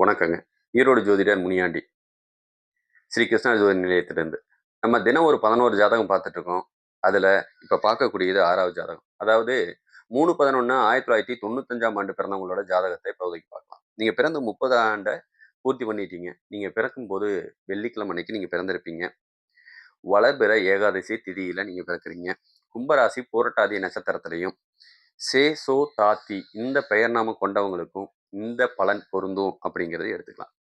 வணக்கங்க. ஈரோடு ஜோதிடர் முனியாண்டி. ஸ்ரீ கிருஷ்ணா ஜோதி நிலையத்திலிருந்து. நம்ம தினம் ஒரு பதினோரு ஜாதகம் பார்த்துட்டு இருக்கோம் அதில் இப்போ பார்க்கக்கூடியது ஆறாவது ஜாதகம். அதாவது மூணு பதினொன்று ஆயிரத்தி தொள்ளாயிரத்தி தொண்ணூத்தஞ்சாம் ஆண்டு பிறந்தவங்களோட ஜாதகத்தை இப்போதைக்கு பார்க்கலாம். நீங்கள் பிறந்த முப்பது ஆண்டை பூர்த்தி பண்ணிட்டீங்க. நீங்கள் பிறக்கும்போது வெள்ளிக்கிழமை அன்னைக்கு நீங்கள் பிறந்திருப்பீங்க. வளர்பிற ஏகாதசி திதியில் நீங்கள் பிறக்கிறீங்க. கும்பராசி போரட்டாதி நட்சத்திரத்திலையும் சே சோ தாத்தி இந்த பெயர் நாம கொண்டவங்களுக்கும் இந்த பலன் பொருந்தும் அப்படிங்கிறத எடுத்துக்கலாம்.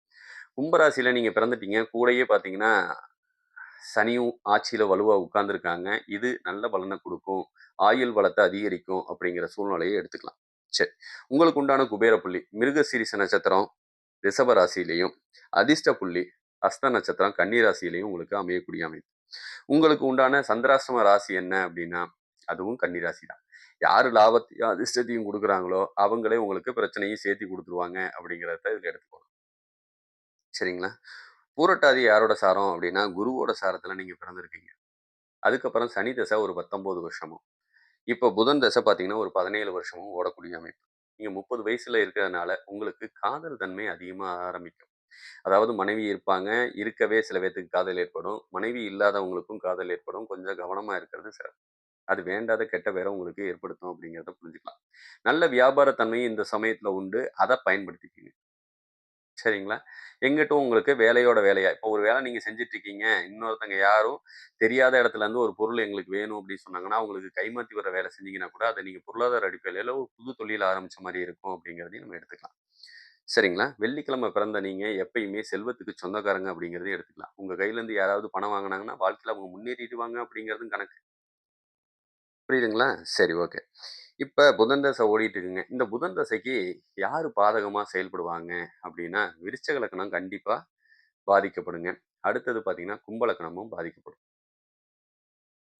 கும்பராசியில் நீங்கள் பிறந்துட்டீங்க. கூடயே பார்த்தீங்கன்னா சனியும் ஆட்சியில் வலுவாக உட்கார்ந்துருக்காங்க. இது நல்ல பலனை கொடுக்கும். ஆயுள் வளத்தை அதிகரிக்கும் அப்படிங்கிற சூழ்நிலையை எடுத்துக்கலாம். சரி. உங்களுக்கு உண்டான குபேர புள்ளி மிருகசீரிச நட்சத்திரம் ரிஷப ராசியிலையும் அதிர்ஷ்ட புள்ளி அஸ்த நட்சத்திரம் கன்னி ராசியிலையும் உங்களுக்கு அமையக்கூடிய அமைப்பு. உங்களுக்கு உண்டான சந்திராசிரம ராசி என்ன அப்படின்னா அதுவும் கன்னி ராசி தான் யார் லாபத்தையும் அதிர்ஷ்டத்தையும் கொடுக்குறாங்களோ அவங்களே உங்களுக்கு பிரச்சனையும் சேர்த்து கொடுத்துருவாங்க அப்படிங்கிறத இதில் எடுத்துக்கணும் சரிங்களா? பூரட்டாதி யாரோட சாரம் அப்படின்னா குருவோட சாரத்தில் நீங்கள் பிறந்திருக்கீங்க. அதுக்கப்புறம் சனி தசை ஒரு பத்தொம்போது வருஷமும். இப்போ புதன் தசை பார்த்தீங்கன்னா ஒரு பதினேழு வருஷமும் ஓடக்கூடிய அமைப்பு. நீங்கள் முப்பது வயசில் இருக்கிறதுனால உங்களுக்கு காதல் தன்மை அதிகமாக ஆரம்பிக்கும். அதாவது மனைவி இருப்பாங்க இருக்கவே சில பேர்த்துக்கு காதல் ஏற்படும். மனைவி இல்லாதவங்களுக்கும் காதல் ஏற்படும். கொஞ்சம் கவனமாக இருக்கிறது சிறப்பு. அது வேண்டாத கெட்ட பேரை உங்களுக்கு ஏற்படுத்தும் அப்படிங்கிறத புரிஞ்சுக்கலாம். நல்ல வியாபாரத்தன்மையும் இந்த சமயத்தில் உண்டு. அதை பயன்படுத்திக்கிங்க. சரிங்களா? எங்கிட்டும் உங்களுக்கு வேலையோட வேலையா இப்போ ஒரு வேலை நீங்க செஞ்சுட்டு இருக்கீங்க இன்னொருத்தங்க யாரும் தெரியாத இடத்துல இருந்து ஒரு பொருள் எங்களுக்கு வேணும் அப்படின்னு சொன்னாங்கன்னா உங்களுக்கு கைமாற்றி வர வேலை செஞ்சீங்கன்னா கூட அதை நீங்க பொருளாதார அடிப்படையில ஒரு புது தொழில் ஆரம்பிச்ச மாதிரி இருக்கும் அப்படிங்கிறதையும் நம்ம எடுத்துக்கலாம். சரிங்களா? வெள்ளிக்கிழமை பிறந்த நீங்க எப்பயுமே செல்வத்துக்கு சொந்தக்காரங்க அப்படிங்கிறதையும் எடுத்துக்கலாம். உங்க கையிலேருந்து யாராவது பணம் வாங்கினாங்கன்னா வாழ்க்கையில் அவங்க முன்னேறிடுவாங்க அப்படிங்கிறதும் கணக்கு. புரியுதுங்களா? சரி ஓகே. இப்போ புதன் தசை ஓடிட்டு இருக்குங்க இந்த புதன் தசைக்கு யார் பாதகமாக செயல்படுவாங்க? அப்படின்னா விருச்சக லக்னம் கண்டிப்பாக பாதிக்கப்படுங்க. அடுத்தது பார்த்தீங்கன்னா கும்பலக்கணமும் பாதிக்கப்படும்.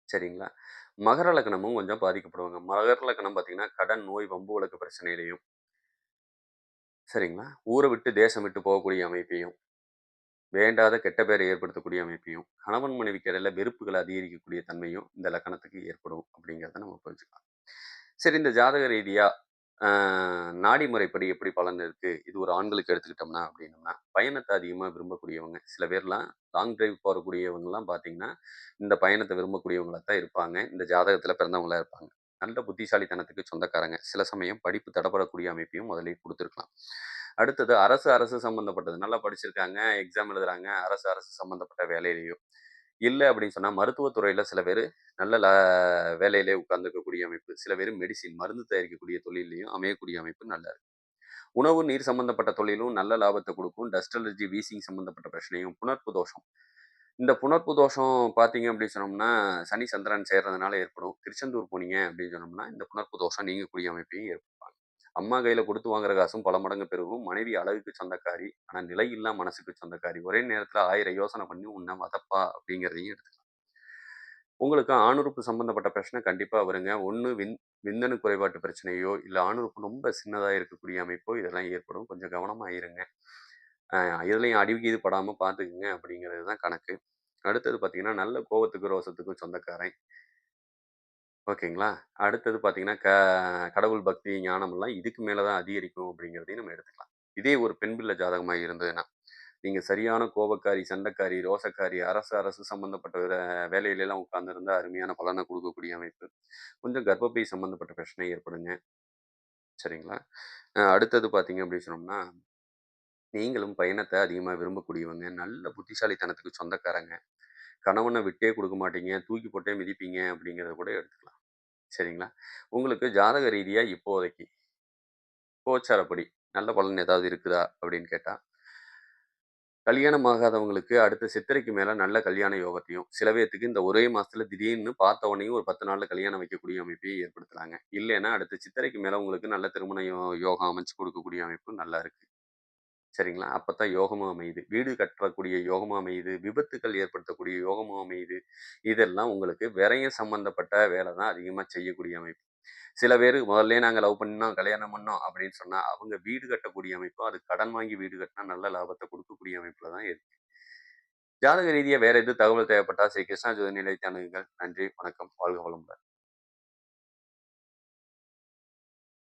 சரிங்களா? மகர லக்னமும் கொஞ்சம் பாதிக்கப்படுவாங்க. மகர லக்னம் பார்த்தீங்கன்னா கடன் நோய் வம்பு வழக்கு பிரச்சனையிலையும். சரிங்களா? ஊரை விட்டு தேசம் விட்டு போகக்கூடிய அமைப்பையும் வேண்டாத கெட்ட பேரை ஏற்படுத்தக்கூடிய அமைப்பையும் கணவன் மனைவிக்கு இடையில வெறுப்புகளை அதிகரிக்கக்கூடிய தன்மையும் இந்த லக்கணத்துக்கு ஏற்படும் அப்படிங்கிறத நம்ம புரிஞ்சுக்கலாம். சரி இந்த ஜாதக ரீதியாக நாடி முறைப்படி எப்படி பலன் இருக்குது இது ஒரு ஆண்களுக்கு எடுத்துக்கிட்டோம்னா அப்படின்னம்னா பயணத்தை அதிகமாக விரும்பக்கூடியவங்க சில பேர்லாம் லாங் டிரைவ் போகக்கூடியவங்கலாம் பார்த்தீங்கன்னா இந்த பயணத்தை விரும்பக்கூடியவங்களா தான் இருப்பாங்க. இந்த ஜாதகத்தில் பிறந்தவங்களா இருப்பாங்க. நல்ல புத்திசாலித்தனத்துக்கு சொந்தக்காரங்க. சில சமயம் படிப்பு தடப்படக்கூடிய அமைப்பையும் முதலே கொடுத்துருக்கலாம். அடுத்தது அரசு அரசு சம்மந்தப்பட்டது நல்லா படிச்சிருக்காங்க எக்ஸாம் எழுதுறாங்க அரசு அரசு சம்மந்தப்பட்ட வேலையிலையும். இல்லை அப்படின்னு சொன்னால் மருத்துவத்துறையில் சில பேர் நல்ல ல வேலையிலே உட்கார்ந்துருக்கக்கூடிய அமைப்பு சில பேர் மெடிசின் மருந்து தயாரிக்கக்கூடிய தொழிலையும் அமையக்கூடிய அமைப்பு நல்லா இருக்கு. உணவு நீர் சம்பந்தப்பட்ட தொழிலும் நல்ல லாபத்தை கொடுக்கும். டஸ்ட் அலர்ஜி வீசிங் சம்பந்தப்பட்ட பிரச்சனையும் புணர்ப்பு தோஷம். இந்த புணர்ப்பு தோஷம் பார்த்தீங்க அப்படின்னு சொன்னோம்னா சனி சந்திரன் சேர்றதுனால ஏற்படும். திருச்செந்தூர் போனீங்க அப்படின்னு சொன்னோம்னா இந்த புணர்ப்பு தோஷம் நீங்கக்கூடிய அமைப்பையும் ஏற்படும் அம்மா கையில கொடுத்து வாங்குற காசும் பல மடங்கு பெருகும். மனைவி அழகுக்கு சொந்தக்காரி ஆனா நிலை இல்லா மனசுக்கு சொந்தக்காரி. ஒரே நேரத்துல ஆயிரம் யோசனை பண்ணி உன்னை மதப்பா அப்படிங்கிறதையும் எடுத்துக்கலாம். உங்களுக்கு ஆணுறுப்பு சம்பந்தப்பட்ட பிரச்சனை கண்டிப்பா வருங்க. ஒன்று விந் விந்தணு குறைபாட்டு பிரச்சனையோ இல்லை ஆணுறுப்பு ரொம்ப சின்னதாக இருக்கக்கூடிய அமைப்போ இதெல்லாம் ஏற்படும். கொஞ்சம் கவனமா இருங்க. இதுலையும் அடிவுக்கு இது படாமல் பார்த்துக்குங்க அப்படிங்கிறது தான் கணக்கு. அடுத்தது பார்த்தீங்கன்னா நல்ல கோபத்துக்கு ரோசத்துக்கும் சொந்தக்காரன். ஓகேங்களா? அடுத்தது பார்த்தீங்கன்னா க கடவுள் பக்தி ஞானமெல்லாம் இதுக்கு மேலே தான் அதிகரிக்கும் அப்படிங்கிறதையும் நம்ம எடுத்துக்கலாம். இதே ஒரு பெண் பிள்ளை ஜாதகமாக இருந்ததுன்னா நீங்கள் சரியான கோபக்காரி சண்டைக்காரி ரோசக்காரி அரசு அரசு சம்மந்தப்பட்ட வேலையிலெல்லாம் உட்காந்துருந்தா அருமையான பலனை கொடுக்கக்கூடிய அமைப்பு. கொஞ்சம் கர்ப்பப்பை சம்மந்தப்பட்ட பிரச்சனை ஏற்படுங்க. சரிங்களா? அடுத்தது பார்த்தீங்க அப்படின்னு சொன்னோம்னா நீங்களும் பயணத்தை அதிகமாக விரும்பக்கூடியவங்க நல்ல புத்திசாலித்தனத்துக்கு சொந்தக்காரங்க. கணவனை விட்டே கொடுக்க மாட்டீங்க தூக்கி போட்டே மிதிப்பீங்க அப்படிங்கிறத கூட எடுத்துக்கலாம். சரிங்களா? உங்களுக்கு ஜாதக ரீதியாக இப்போதைக்கு கோச்சாரப்படி நல்ல பலன் ஏதாவது இருக்குதா? அப்படின்னு கேட்டால் கல்யாணம் ஆகாதவங்களுக்கு அடுத்த சித்திரைக்கு மேலே நல்ல கல்யாண யோகத்தையும் சில பேர்த்துக்கு இந்த ஒரே மாதத்தில் திடீர்னு பார்த்த உடனேயும் ஒரு பத்து நாளில் கல்யாணம் வைக்கக்கூடிய அமைப்பையும் ஏற்படுத்துகிறாங்க இல்லைன்னா அடுத்த சித்திரைக்கு மேலே உங்களுக்கு நல்ல திருமண யோகம் அமைச்சு கொடுக்கக்கூடிய அமைப்பு நல்லா இருக்குது சரிங்களா? அப்போ தான் யோகமும் அமையுது. வீடு கட்டக்கூடிய யோகமும் அமையுது. விபத்துக்கள் ஏற்படுத்தக்கூடிய யோகமும் அமையுது. இதெல்லாம் உங்களுக்கு விரையும் சம்மந்தப்பட்ட வேலை தான் அதிகமாக செய்யக்கூடிய அமைப்பு. சில பேர் முதல்ல நாங்கள் லவ் பண்ணோம் கல்யாணம் பண்ணோம் அப்படின்னு சொன்னால் அவங்க வீடு கட்டக்கூடிய அமைப்பு அது கடன் வாங்கி வீடு கட்டினா நல்ல லாபத்தை கொடுக்கக்கூடிய அமைப்பில் தான் இருக்கு. ஜாதக ரீதியாக வேற எது தகவல் தேவைப்பட்டா ஸ்ரீ கிருஷ்ணா ஜோதி நிலையத்தை அணுகுங்கள். நன்றி வணக்கம். வாழ்க வளமுடன்.